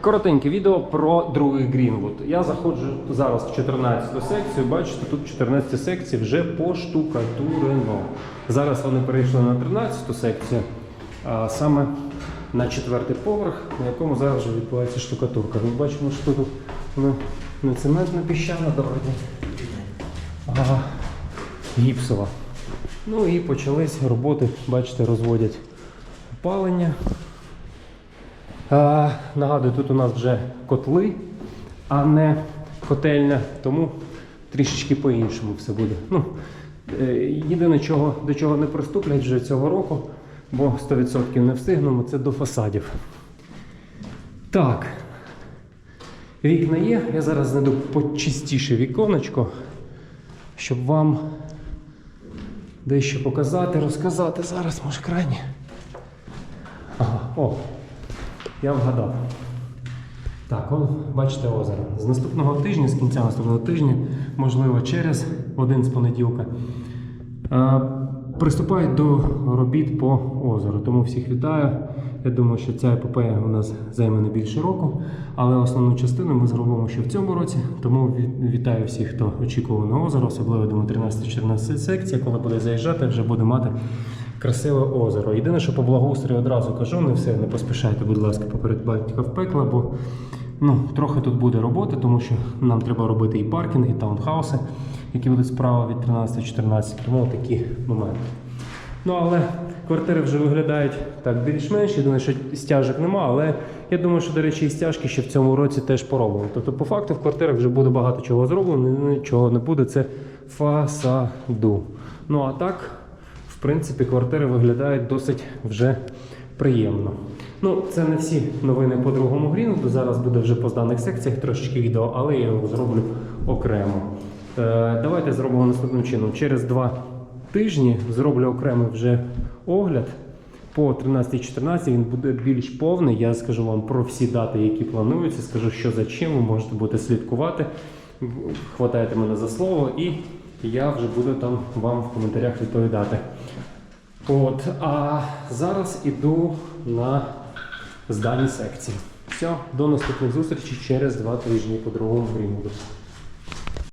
Коротеньке відео про другий Грінвуд. Я заходжу зараз в 14 секцію. Бачите, тут 14 секцій вже поштукатурено. Зараз вони перейшли на 13 секцію, а саме на четвертий поверх, на якому зараз вже відбувається штукатурка. Ми бачимо, що тут ну, не цементна піщана, добрий а гіпсова. Ну і почались роботи, бачите, розводять опалення. А, нагадую, тут у нас вже котли, а не котельня, тому трішечки по-іншому все буде. Ну, е, єдине, чого, до чого не приступлять вже цього року, бо 100% не встигнемо, це до фасадів. Так. Вікна є. Я зараз знайду почистіше віконечко, щоб вам дещо показати, розказати. Зараз, може, крайні. Ага, о, я вгадав. Так, он, бачите озеро. З наступного тижня, з кінця наступного тижня, можливо, через один з понеділка, е, приступають до робіт по озеру. Тому всіх вітаю. Я думаю, що ця епопея у нас займе не більше року, але основну частину ми зробимо ще в цьому році. Тому вітаю всіх, хто очікував на озеро, особливо думаю, 13-14 секція, коли буде заїжджати, вже буде мати красиве озеро. Єдине, що по благоустрою одразу кажу, не все, не поспішайте, будь ласка, поперед батька в пекла, бо ну, трохи тут буде роботи, тому що нам треба робити і паркінг, і таунхауси, які будуть справа від 13-14, тому такі моменти. Ну, але квартири вже виглядають так більш-менш. Єдине, що стяжок нема, але я думаю, що, до речі, і стяжки ще в цьому році теж пороблено. Тобто, по факту, в квартирах вже буде багато чого зроблено, нічого не буде. Це фасаду. Ну а так, в принципі, квартири виглядають досить вже приємно. Ну, це не всі новини по другому грінуду. Зараз буде вже по зданих секціях трошечки відео, але я його зроблю окремо. Е, давайте зробимо наступним чином. Через два тижні зроблю окремий вже огляд. По 13-14 він буде більш повний. Я скажу вам про всі дати, які плануються, скажу, що за чим ви можете бути слідкувати. Хватайте мене за слово, і я вже буду там вам в коментарях відповідати. От, а зараз іду на здані секції. Все, до наступних зустрічей через два тижні по другому грімуду.